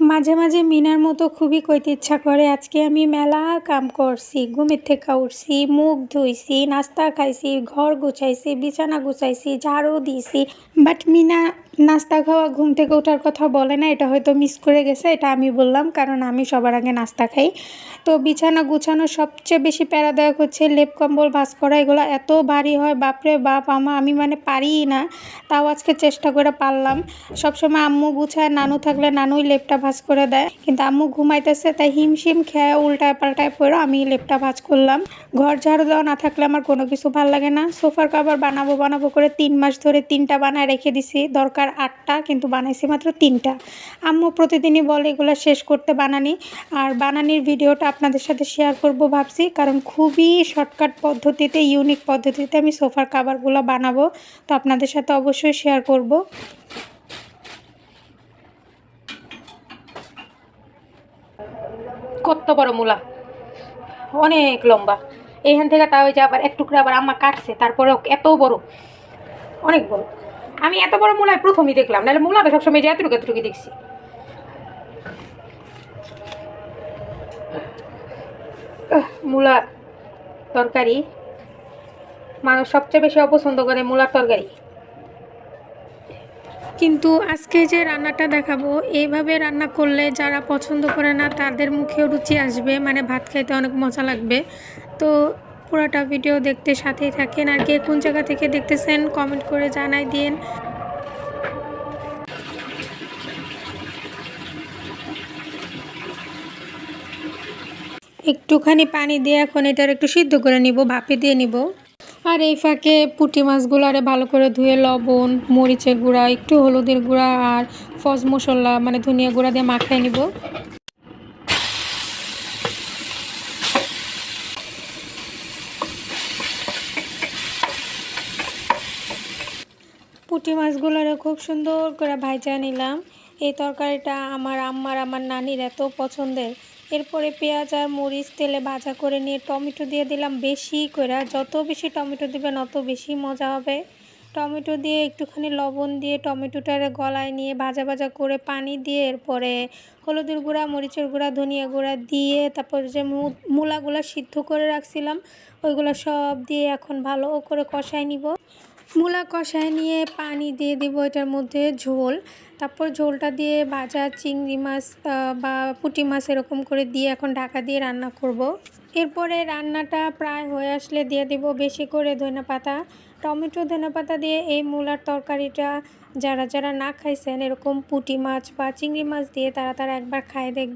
মাঝে মাঝে মিনার মতো খুবই কইতে ইচ্ছা করে, আজকে আমি মেলা কাম করছি, ঘুমের থেকে উঠছি, মুখ ধুইছি, নাস্তা খাইছি, ঘর গুছাইছি, বিছানা গুছাইছি, ঝাড়ু দিয়েছি বাট মিনা নাস্তা খাওয়া, ঘুম থেকে ওঠার কথা বলে না, এটা হয়তো মিস করে গেছে, এটা আমি বললাম, কারণ আমি সবার আগে নাস্তা খাই। তো বিছানা গুছানো সবচেয়ে বেশি প্যারাদায়ক হচ্ছে লেপ কম্বল ভাস করা এগুলো এত ভারী হয়, বাপরে বাপ, আমা, আমি মানে পারিই না, তাও আজকে চেষ্টা করে পারলাম। সবসময় আম্মু গুছায়, নানু থাকলে নানুই লেপটা ভাজ করে দেয়। কিন্তু আম্মু ঘুমাইতেছে, তাই হিমশিম খেয়ে উল্টায় পাল্টায় পড়ে আমি লেপটা ভাজ করলাম। ঘর ঝাড়ু দেওয়া না থাকলে আমার কোনো কিছু ভালো লাগে না। সোফার কাভার বানাবো বানাবো করে তিন মাস ধরে তিনটা বানায় রেখে দিছি। দরকার আটটা, কিন্তু বানাইছি মাত্র তিনটা। আম্মু প্রতিদিনই বলে, এগুলো শেষ করতে বানানি। আর বানানির ভিডিওটা আপনাদের সাথে শেয়ার করব ভাবছি, কারণ খুবই শর্টকাট পদ্ধতিতে, ইউনিক পদ্ধতিতে আমি সোফার কাভারগুলো বানাবো। তো আপনাদের সাথে অবশ্যই শেয়ার করব। কত বড় মূলা। অনেক লম্বা। এইখান থেকে তা যে আবার এক টুকরা আবার আম্মা কাটছে তারপরে এত বড়। অনেক বড়। আমি এত বড় মূলায় প্রথমই দেখলাম, নাহলে মূলা তো সবসময় যে এতটুকু এতটুকু দেখছি। মূলা তরকারি। মানুষ সবচেয়ে বেশি অপছন্দ করে মূলার তরকারি। কিন্তু আজকে যে রান্নাটা দেখাবো, এইভাবে রান্না করলে যারা পছন্দ করে না, তাদের মুখেও রুচি আসবে মানে ভাত খাইতে অনেক মজা লাগবে। তো পুরোটা ভিডিও দেখতে সাথেই থাকেন, আর কে কোন জায়গা থেকে দেখতেছেন কমেন্ট করে জানাই দিন। একটুখানি পানি দিয়ে এখন এটার একটু সিদ্ধ করে নিব, ভাপে দিয়ে নিব। আর এই ফাঁকে পুঁটি মাছগুলো আরে ভালো করে ধুয়ে লবণ, মরিচের গুঁড়া, একটু হলুদের গুঁড়া আর ফজ মশলা মানে ধনিয়া গুঁড়া দিয়ে মাখায় নিব। পুঁটি মাছগুলোরে খুব সুন্দর করে ভাজা নিলাম। এই তরকারিটা আমার আম্মার, আমার নানির এত পছন্দের। এরপরে পেঁয়াজ আর মরিচ তেলে ভাজা করে নিয়ে টমেটো দিয়ে দিলাম বেশি করে। যত বেশি টমেটো দিবেন অত বেশি মজা হবে। টমেটো দিয়ে একটুখানি লবণ দিয়ে টমেটোটার গলায় নিয়ে ভাজা ভাজা করে পানি দিয়ে এরপরে হলুদের গুঁড়া, মরিচের গুঁড়া, ধনিয়া গুঁড়া দিয়ে তারপর যে মূলাগুলো সিদ্ধ করে রাখছিলাম, ওইগুলো সব দিয়ে এখন ভালো করে কষায় নিব। মূলা কষায় নিয়ে পানি দিয়ে দিব এটার মধ্যে ঝোল তারপর ঝোলটা দিয়ে ভাজা চিংড়ি মাছ বা পুটি মাছ এরকম করে দিয়ে এখন ঢাকা দিয়ে রান্না করব। এরপরে রান্নাটা প্রায় হয়ে আসলে দিয়ে দিব বেশি করে ধনে পাতা টমেটো, ধনে পাতা দিয়ে এই মূলার তরকারিটা যারা যারা না খাইছেন, এরকম পুঁটি মাছ বা চিংড়ি মাছ দিয়ে তারা তারা একবার খায় দেখ